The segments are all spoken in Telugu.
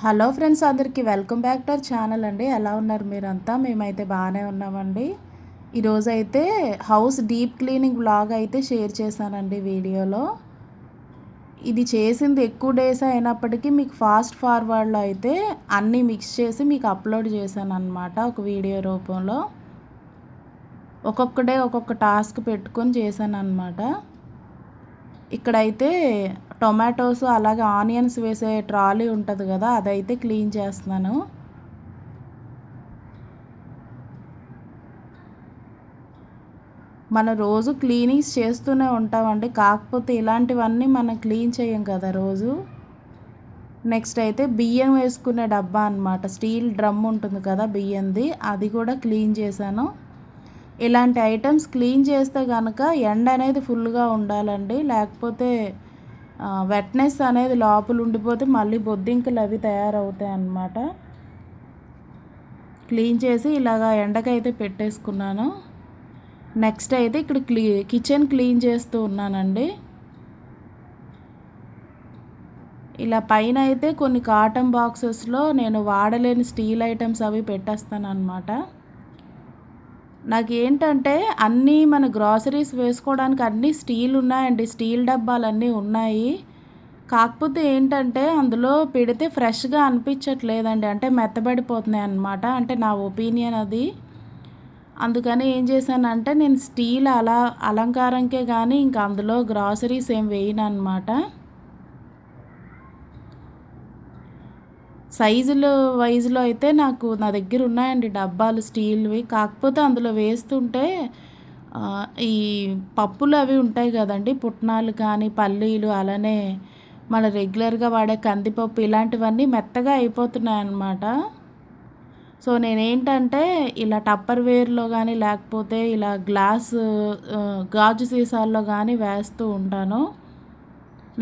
హలో ఫ్రెండ్స్ అందరికీ welcome back to our channel అండి. ఎలా ఉన్నారు మీరంతా? మేమైతే బాగానే ఉన్నామండి. ఈరోజు అయితే హౌస్ డీప్ క్లీనింగ్ బ్లాగ్ అయితే షేర్ చేశానండి వీడియోలో. ఇది చేసింది ఎక్కువ డేస్ అయినప్పటికీ మీకు ఫాస్ట్ ఫార్వర్డ్లో అయితే అన్నీ మిక్స్ చేసి మీకు అప్లోడ్ చేశాను అనమాట ఒక వీడియో రూపంలో. ఒక్కొక్క డే ఒక్కొక్క టాస్క్ పెట్టుకొని చేశాను అనమాట ఇక్కడైతే టొమాటోస్ అలాగే ఆనియన్స్ వేసే ట్రాలీ ఉంటుంది కదా అదైతే క్లీన్ చేస్తున్నాను. మనం రోజు క్లీనింగ్స్ చేస్తూనే ఉంటామండి కాకపోతే ఇలాంటివన్నీ మనం క్లీన్ చేయం కదా రోజు. నెక్స్ట్ అయితే బియ్యం వేసుకునే డబ్బా అనమాట స్టీల్ డ్రమ్ ఉంటుంది కదా బియ్యంది అది కూడా క్లీన్ చేశాను. ఇలాంటి ఐటమ్స్ క్లీన్ చేస్తే కనుక ఎండ అనేది ఫుల్గా ఉండాలండి. లేకపోతే వెట్నెస్ అనేది లోపల ఉండిపోతే మళ్ళీ బొద్దింకలు అవి తయారవుతాయి అన్నమాట క్లీన్ చేసి ఇలాగా ఎండకైతే పెట్టేసుకున్నాను. నెక్స్ట్ అయితే ఇక్కడ క్లీ కిచెన్ క్లీన్ చేస్తూ ఉన్నానండి. ఇలా పైన అయితే కొన్ని కాటన్ బాక్సెస్లో నేను వాడలేని స్టీల్ ఐటమ్స్ అవి పెట్టేస్తాను అన్నమాట నాకు ఏంటంటే అన్నీ మన గ్రాసరీస్ వేసుకోవడానికి అన్నీ స్టీల్ ఉన్నాయండి. స్టీల్ డబ్బాలు అన్నీ ఉన్నాయి. కాకపోతే ఏంటంటే అందులో పెడితే ఫ్రెష్గా అనిపించట్లేదండి. అంటే మెత్తబడిపోతున్నాయి అన్నమాట. అంటే నా ఒపీనియన్ అది. అందుకని ఏం చేశానంటే నేను స్టీల్ అలా అలంకారంకే కానీ ఇంకా అందులో గ్రాసరీస్ ఏం వేయను అనమాట సైజులు వైజులో అయితే నాకు నా దగ్గర ఉన్నాయండి డబ్బాలు స్టీల్వి. కాకపోతే అందులో వేస్తుంటే ఈ పప్పులు అవి ఉంటాయి కదండి పుట్నాలు కానీ పల్లీలు అలానే మన రెగ్యులర్గా వాడే కందిపప్పు ఇలాంటివన్నీ మెత్తగా అయిపోతున్నాయి అన్నమాట సో నేనేంటంటే ఇలా టప్పర్ వేర్లో కానీ లేకపోతే ఇలా గ్లాస్ గాజు సీసాల్లో కానీ వేస్తూ ఉంటాను.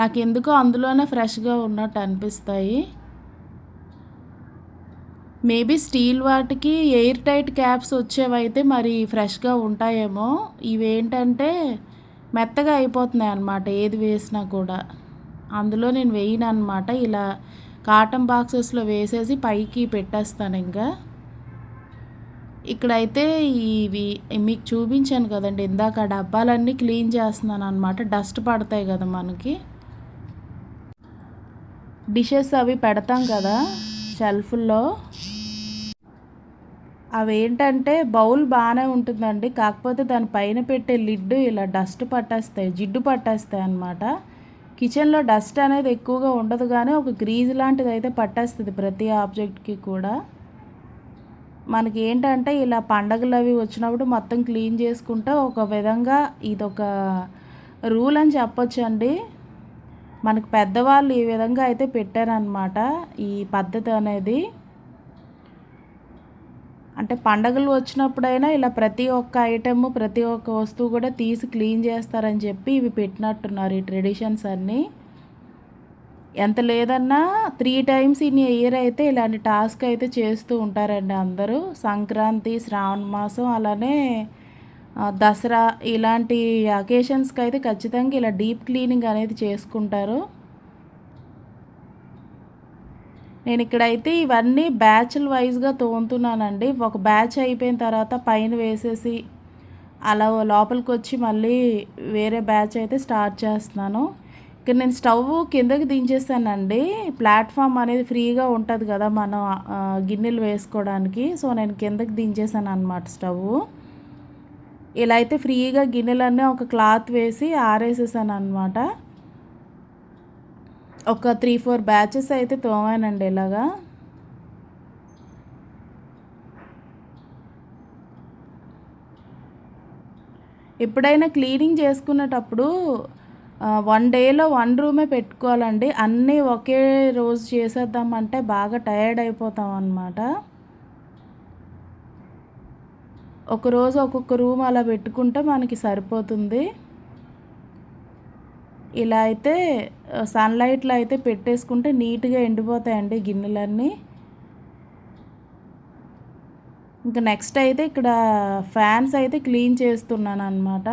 నాకు ఎందుకో అందులోనే ఫ్రెష్గా ఉన్నట్టు అనిపిస్తాయి. మేబీ స్టీల్ వాటికి ఎయిర్ టైట్ క్యాప్స్ వచ్చేవైతే మరి ఫ్రెష్గా ఉంటాయేమో. ఇవేంటంటే మెత్తగా అయిపోతున్నాయి అన్నమాట ఏది వేసినా కూడా. అందులో నేను వేయను అనమాట ఇలా కాటన్ బాక్సెస్లో వేసేసి పైకి పెట్టేస్తాను ఇంకా. ఇక్కడైతే ఇవి మీకు చూపించాను కదండి ఇందాక డబ్బాలన్నీ క్లీన్ చేస్తున్నాను అనమాట డస్ట్ పడతాయి కదా మనకి. డిషెస్ అవి పెడతాం కదా షెల్ఫ్లో. అవి ఏంటంటే బౌల్ బాగానే ఉంటుందండి. కాకపోతే దాని పైన పెట్టే లిడ్ ఇలా డస్ట్ పట్టేస్తాయి జిడ్డు పట్టేస్తాయి అన్నమాట. కిచెన్లో డస్ట్ అనేది ఎక్కువగా ఉండదు కానీ ఒక గ్రీజ్ లాంటిది అయితే పట్టేస్తుంది ప్రతి ఆబ్జెక్ట్కి కూడా. మనకి ఏంటంటే ఇలా పండగలు అవి వచ్చినప్పుడు మొత్తం క్లీన్ చేసుకుంటే ఒక విధంగా ఇదొక రూల్ అని చెప్పొచ్చండి. మనకు పెద్దవాళ్ళు ఈ విధంగా అయితే పెట్టారనమాట ఈ పద్ధతి అనేది. అంటే పండగలు వచ్చినప్పుడైనా ఇలా ప్రతి ఒక్క ఐటెము ప్రతి ఒక్క వస్తువు కూడా తీసి క్లీన్ చేస్తారని చెప్పి ఇవి పెట్టినట్టున్నారు ఈ ట్రెడిషన్స్ అన్నీ. ఎంత లేదన్నా త్రీ టైమ్స్ ఇన్ ఇయర్ అయితే ఇలాంటి టాస్క్ అయితే చేస్తూ ఉంటారండి అందరూ. సంక్రాంతి శ్రావణ మాసం అలానే దసరా ఇలాంటి అకేషన్స్కి అయితే ఖచ్చితంగా ఇలా డీప్ క్లీనింగ్ అనేది చేసుకుంటారు. నేను ఇక్కడైతే ఇవన్నీ బ్యాచ్ల వైజ్గా తోముతున్నానండి. ఒక బ్యాచ్ అయిపోయిన తర్వాత పైన వేసేసి అలా లోపలికి వచ్చి మళ్ళీ వేరే బ్యాచ్ అయితే స్టార్ట్ చేస్తున్నాను. ఇక్కడ నేను స్టవ్ కిందకి దించేసానండి. ప్లాట్ఫామ్ అనేది ఫ్రీగా ఉంటుంది కదా మనం గిన్నెలు వేసుకోవడానికి. సో నేను కిందకి దించేసాను అనమాట స్టవ్. ఇలా అయితే ఫ్రీగా గిన్నెలన్నీ ఒక క్లాత్ వేసి ఆరేసేసాను అనమాట ఒక త్రీ ఫోర్ బ్యాచెస్ అయితే తోమానండి ఇలాగా. ఎప్పుడైనా క్లీనింగ్ చేసుకునేటప్పుడు వన్ డేలో వన్ రూమే పెట్టుకోవాలండి. అన్నీ ఒకే రోజు చేసేద్దామంటే బాగా టయర్డ్ అయిపోతాం అన్నమాట ఒకరోజు ఒక్కొక్క రూమ్ అలా పెట్టుకుంటే మనకి సరిపోతుంది. ఇలా అయితే సన్లైట్లో అయితే పెట్టేసుకుంటే నీట్గా ఎండిపోతాయండి గిన్నెలన్నీ. ఇంకా నెక్స్ట్ అయితే ఇక్కడ ఫ్యాన్స్ అయితే క్లీన్ చేస్తున్నాను అనమాట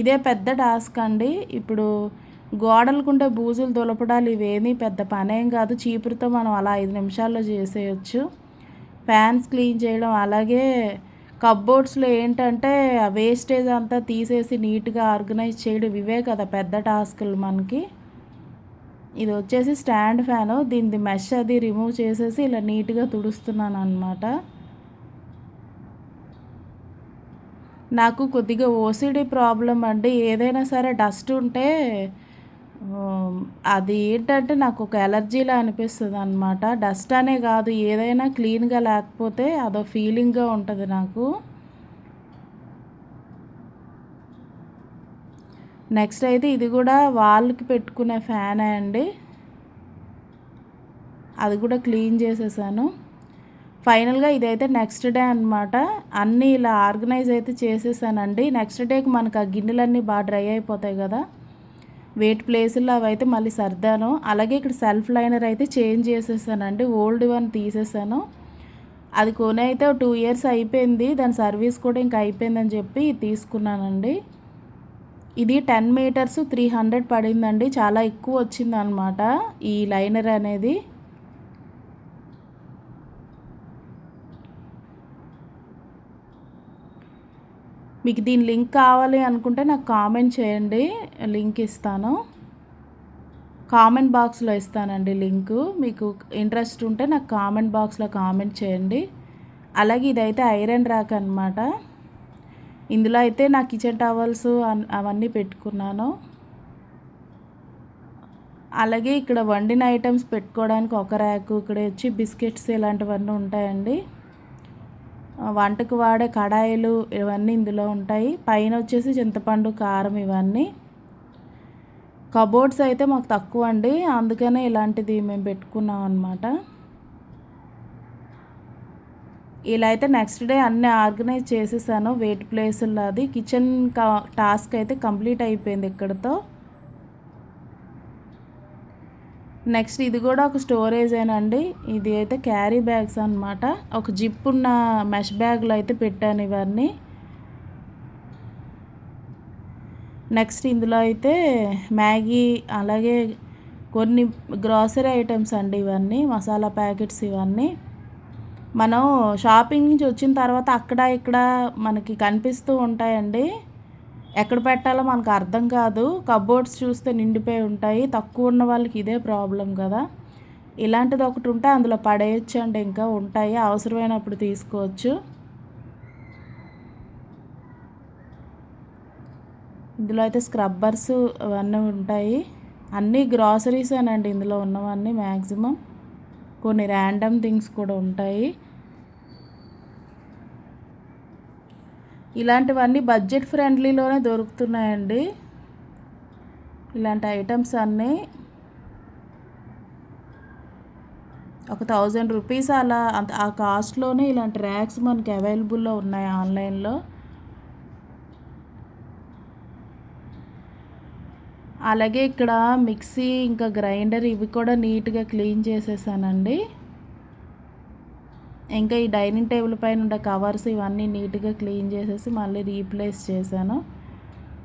ఇదే పెద్ద టాస్క్ అండి. ఇప్పుడు గోడలకుంటే బూజులు దులపడాలు ఇవేమీ పెద్ద పనేం కాదు. చీపురుతో మనం అలా ఐదు నిమిషాల్లో చేసేయచ్చు. ఫ్యాన్స్ క్లీన్ చేయడం అలాగే కబ్బోర్డ్స్లో ఏంటంటే ఆ వేస్టేజ్ అంతా తీసేసి నీట్గా ఆర్గనైజ్ చేయడం ఇవే కదా పెద్ద టాస్క్లు మనకి. ఇది వచ్చేసి స్టాండ్ ఫ్యాను. దీనిది మెష్ అది రిమూవ్ చేసేసి ఇలా నీట్గా తుడుస్తున్నాను అనమాట నాకు కొద్దిగా ఓసిడి ప్రాబ్లం అండి. ఏదైనా సరే డస్ట్ ఉంటే అది ఏంటంటే నాకు ఒక ఎలర్జీలా అనిపిస్తుంది అనమాట డస్ట్ అనే కాదు ఏదైనా క్లీన్గా లేకపోతే అదో ఫీలింగ్గా ఉంటుంది నాకు. నెక్స్ట్ అయితే ఇది కూడా వాల్కి పెట్టుకునే ఫ్యానే అండి. అది కూడా క్లీన్ చేసేసాను. ఫైనల్గా ఇదైతే నెక్స్ట్ డే అనమాట అన్నీ ఇలా ఆర్గనైజ్ అయితే చేసేసానండి. నెక్స్ట్ డేకి మనకు ఆ గిన్నెలన్నీ బాగా డ్రై అయిపోతాయి కదా. వెయిట్ ప్లేసుల్లో అవి అయితే మళ్ళీ సర్దాను. అలాగే ఇక్కడ సెల్ఫ్ లైనర్ అయితే చేంజ్ చేసేసానండి. ఓల్డ్ వన్ తీసేసాను. అది కొనే అయితే టూ ఇయర్స్ అయిపోయింది. దాని సర్వీస్ కూడా ఇంకా అయిపోయిందని చెప్పి తీసుకున్నానండి. ఇది టెన్ మీటర్స్ త్రీ హండ్రెడ్ పడిందండి. చాలా ఎక్కువ వచ్చిందనమాట ఈ లైనర్ అనేది. మీకు దీని లింక్ కావాలి అనుకుంటే నాకు కామెంట్ చేయండి లింక్ ఇస్తాను. కామెంట్ బాక్స్లో ఇస్తానండి లింకు. మీకు ఇంట్రెస్ట్ ఉంటే నాకు కామెంట్ బాక్స్లో కామెంట్ చేయండి. అలాగే ఇదైతే ఐరన్ ర్యాక్ అనమాట ఇందులో అయితే నా కిచెన్ టవల్స్ అవన్నీ పెట్టుకున్నాను. అలాగే ఇక్కడ వండిన ఐటమ్స్ పెట్టుకోవడానికి ఒక ర్యాక్ ఇక్కడ వచ్చి బిస్కెట్స్ ఇలాంటివన్నీ ఉంటాయండి. వంటకు వాడే కడాయిలు ఇవన్నీ ఇందులో ఉంటాయి. పైన వచ్చేసి చింతపండు కారం ఇవన్నీ. కబోర్డ్స్ అయితే మాకు తక్కువ అండి. అందుకనే ఇలాంటిది మేము పెట్టుకున్నాం అనమాట ఇలా అయితే నెక్స్ట్ డే అన్నీ ఆర్గనైజ్ చేసేసాను. వెయిట్ ప్లేసుల్లో అది కిచెన్ టాస్క్ అయితే కంప్లీట్ అయిపోయింది ఇక్కడతో. నెక్స్ట్ ఇది కూడా ఒక స్టోరేజ్ అండి ఇది అయితే క్యారీ బ్యాగ్స్ అనమాట ఒక జిప్ ఉన్న మెష్ బ్యాగ్లో అయితే పెట్టాను ఇవన్నీ. నెక్స్ట్ ఇందులో అయితే మ్యాగీ అలాగే కొన్ని గ్రాసరీ ఐటమ్స్ అండి ఇవన్నీ మసాలా ప్యాకెట్స్ ఇవన్నీ. మనం షాపింగ్ నుంచి వచ్చిన తర్వాత అక్కడ ఇక్కడ మనకి కనిపిస్తూ ఉంటాయండి. ఎక్కడ పెట్టాలో మనకు అర్థం కాదు. కబోర్డ్స్ చూస్తే నిండిపోయి ఉంటాయి. తక్కువ ఉన్న వాళ్ళకి ఇదే ప్రాబ్లం కదా. ఇలాంటిది ఒకటి ఉంటే అందులో పడేయచ్చు అంటే ఇంకా ఉంటాయి. అవసరమైనప్పుడు తీసుకోవచ్చు. ఇందులో అయితే స్క్రబ్బర్స్ అవన్నీ ఉంటాయి. అన్నీ గ్రాసరీస్ అనండి ఇందులో ఉన్నవన్నీ మ్యాక్సిమం కొన్ని ర్యాండమ్ థింగ్స్ కూడా ఉంటాయి. ఇలాంటివన్నీ బడ్జెట్ ఫ్రెండ్లీలోనే దొరుకుతున్నాయండి. ఇలాంటి ఐటమ్స్ అన్నీ ఒక థౌజండ్ రూపీస్ అలా అంత ఆ కాస్ట్లోనే ఇలాంటి ర్యాక్స్ మనకి అవైలబుల్లో ఉన్నాయి ఆన్లైన్లో. అలాగే ఇక్కడ మిక్సీ ఇంకా గ్రైండర్ ఇవి కూడా నీట్గా క్లీన్ చేసేసానండి. ఇంకా ఈ డైనింగ్ టేబుల్ పైన ఉండే కవర్స్ ఇవన్నీ నీట్గా క్లీన్ చేసేసి మళ్ళీ రీప్లేస్ చేశాను.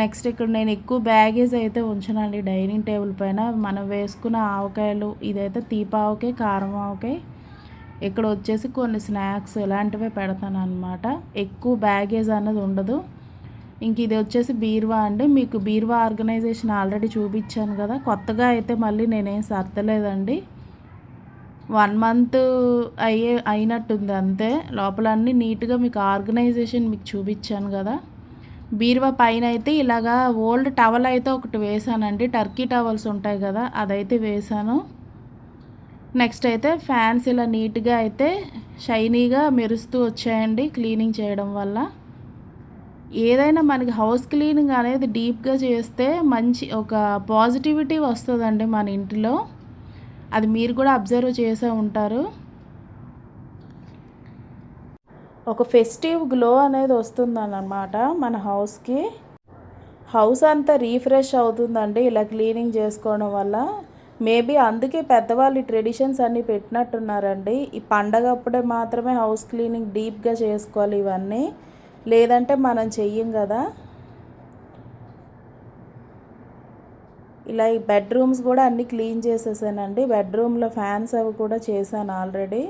నెక్స్ట్ ఇక్కడ నేను ఎక్కువ బ్యాగేజ్ అయితే ఉంచానండి డైనింగ్ టేబుల్ పైన. మనం వేసుకున్న ఆవకాయలు ఇదైతే తీపావకాయ కారం ఆవకాయ ఇక్కడ వచ్చేసి కొన్ని స్నాక్స్ ఇలాంటివే పెడతాను అనమాట ఎక్కువ బ్యాగేజ్ అన్నది ఉండదు. ఇంక ఇది వచ్చేసి బీర్వా అండి. మీకు బీర్వా ఆర్గనైజేషన్ ఆల్రెడీ చూపించాను కదా. కొత్తగా అయితే మళ్ళీ నేనేం సర్దలేదండి. వన్ మంత్ అయ్యే అయినట్టుంది అంతే. లోపల అన్నీ నీట్గా మీకు ఆర్గనైజేషన్ మీకు చూపించాను కదా. బీరువా పైన అయితే ఇలాగా ఓల్డ్ టవల్ అయితే ఒకటి వేసానండి. టర్కీ టవల్స్ ఉంటాయి కదా అదైతే వేసాను. నెక్స్ట్ అయితే ఫ్యాన్స్ ఇలా నీట్గా అయితే షైనీగా మెరుస్తూ వచ్చాయండి క్లీనింగ్ చేయడం వల్ల. ఏదైనా మనకి హౌస్ క్లీనింగ్ అనేది డీప్గా చేస్తే మంచి ఒక పాజిటివిటీ వస్తుందండి మన ఇంటిలో. అది మీరు కూడా అబ్జర్వ్ చేసే ఉంటారు. ఒక ఫెస్టివ్ గ్లో అనేది వస్తుందన్నమాట మన హౌస్కి. హౌస్ అంతా రీఫ్రెష్ అవుతుందండి ఇలా క్లీనింగ్ చేసుకోవడం వల్ల. మేబీ అందుకే పెద్దవాళ్ళు ట్రెడిషన్స్ అన్నీ పెట్టినట్టున్నారండి. ఈ పండగ అప్పుడే మాత్రమే హౌస్ క్లీనింగ్ డీప్గా చేసుకోవాలి ఇవన్నీ. లేదంటే మనం చెయ్యం కదా. ఇలా ఈ బెడ్రూమ్స్ కూడా అన్నీ క్లీన్ చేసేసానండి. బెడ్రూమ్లో ఫ్యాన్స్ అవి కూడా చేశాను ఆల్రెడీ.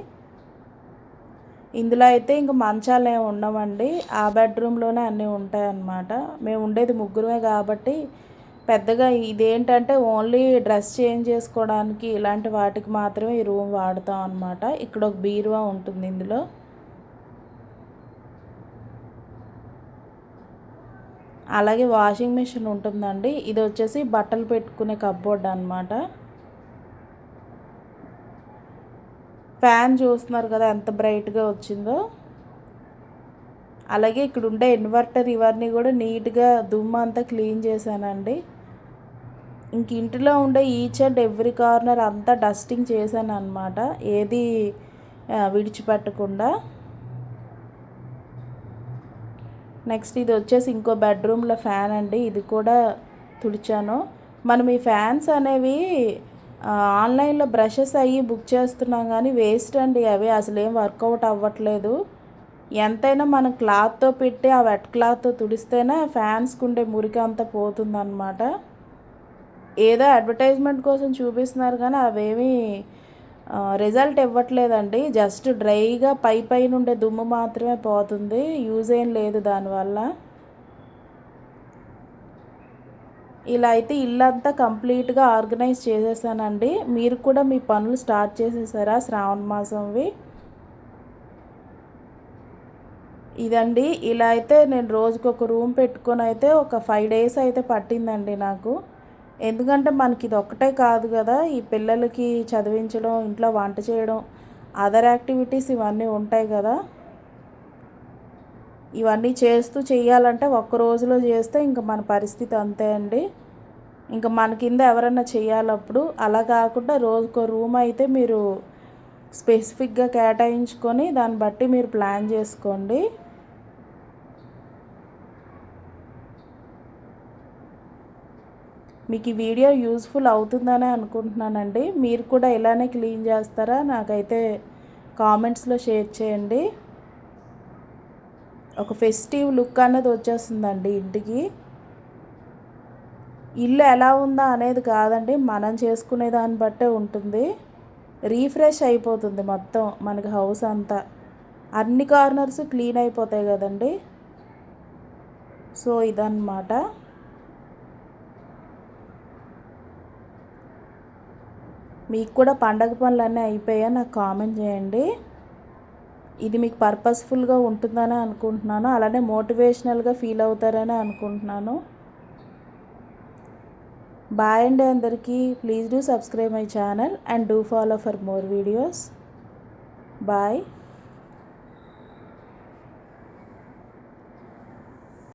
ఇందులో అయితే ఇంక మంచాలు ఏమి ఉండవండి. ఆ బెడ్రూమ్లోనే అన్నీ ఉంటాయన్నమాట. మేము ఉండేది ముగ్గురమే కాబట్టి పెద్దగా ఇదేంటంటే ఓన్లీ డ్రెస్ చేంజ్ చేసుకోవడానికి ఇలాంటి వాటికి మాత్రమే ఈ రూమ్ వాడతాం అనమాట ఇక్కడ ఒక బీరువా ఉంటుంది ఇందులో. అలాగే వాషింగ్ మిషన్ ఉంటుందండి. ఇది వచ్చేసి బట్టలు పెట్టుకునే కప్బోర్డ్ అనమాట ఫ్యాన్ చూస్తున్నారు కదా ఎంత బ్రైట్గా వచ్చిందో. అలాగే ఇక్కడ ఉండే ఇన్వర్టర్ ఇవన్నీ కూడా నీట్గా దుమ్ము అంతా క్లీన్ చేశానండి. ఇంక ఇంటిలో ఉండే ఈచ్ అండ్ ఎవ్రీ కార్నర్ అంతా డస్టింగ్ చేశాను అనమాట ఏది విడిచిపెట్టకుండా. నెక్స్ట్ ఇది వచ్చేసి ఇంకో బెడ్రూమ్లో ఫ్యాన్ అండి. ఇది కూడా తుడిచాను. మనం ఈ ఫ్యాన్స్ అనేవి ఆన్లైన్లో బ్రషెస్ అయ్యి బుక్ చేస్తున్నాం కానీ వేస్ట్ అండి అవి. అసలు ఏం వర్కౌట్ అవ్వట్లేదు. ఎంతైనా మనం క్లాత్తో పెట్టి ఆ వెట్ క్లాత్తో తుడిస్తేనే ఫ్యాన్స్కి ఉండే మురికి అంతా పోతుందన్నమాట. ఏదో అడ్వర్టైజ్మెంట్ కోసం చూపిస్తున్నారు కానీ అవేమీ రిజల్ట్ ఇవ్వట్లేదండి. జస్ట్ డ్రైగా పై పైన ఉండే దుమ్ము మాత్రమే పోతుంది. యూజ్ ఏం లేదు దానివల్ల. ఇలా అయితే ఇల్లంతా కంప్లీట్గా ఆర్గనైజ్ చేసేసానండి. మీరు కూడా మీ పనులు స్టార్ట్ చేసేసారా శ్రావణ మాసంవి? ఇదండి. ఇలా అయితే నేను రోజుకొక రూమ్ పెట్టుకొని అయితే ఒక ఫైవ్ డేస్ అయితే పట్టిందండి నాకు. ఎందుకంటే మనకి ఇది ఒక్కటే కాదు కదా ఈ పిల్లలకి చదివించడం ఇంట్లో వంట చేయడం అదర్ యాక్టివిటీస్ ఇవన్నీ ఉంటాయి కదా. ఇవన్నీ చేస్తూ చేయాలంటే ఒక్క రోజులో చేస్తే ఇంకా మన పరిస్థితి అంతే అండి. ఇంకా మన కింద ఎవరన్నా చేయాలప్పుడు అలా కాకుండా రోజుకో రూమ్ అయితే మీరు స్పెసిఫిక్గా కేటాయించుకొని దాన్ని బట్టి మీరు ప్లాన్ చేసుకోండి. మీకు ఈ వీడియో యూస్ఫుల్ అవుతుందనే అనుకుంటున్నానండి. మీరు కూడా ఇలానే క్లీన్ చేస్తారా? నాకైతే కామెంట్స్లో షేర్ చేయండి. ఒక ఫెస్టివ్ లుక్ అనేది వచ్చేస్తుందండి ఇంటికి. ఇల్లు ఎలా ఉందా అనేది కాదండి మనం చేసుకునే దాన్ని బట్టే ఉంటుంది. రీఫ్రెష్ అయిపోతుంది మొత్తం మనకి హౌస్ అంతా. అన్ని కార్నర్స్ క్లీన్ అయిపోతాయి కదండి. సో ఇదన్నమాట. మీకు కూడా పండగ పనులన్నీ అయిపోయా నాకు కామెంట్ చేయండి. ఇది మీకు పర్పస్ఫుల్గా ఉంటుందని అనుకుంటున్నాను. అలానే మోటివేషనల్గా ఫీల్ అవుతారని అనుకుంటున్నాను. బాయ్ అండి అందరికీ. Please do subscribe my channel and do follow for more videos. Bye.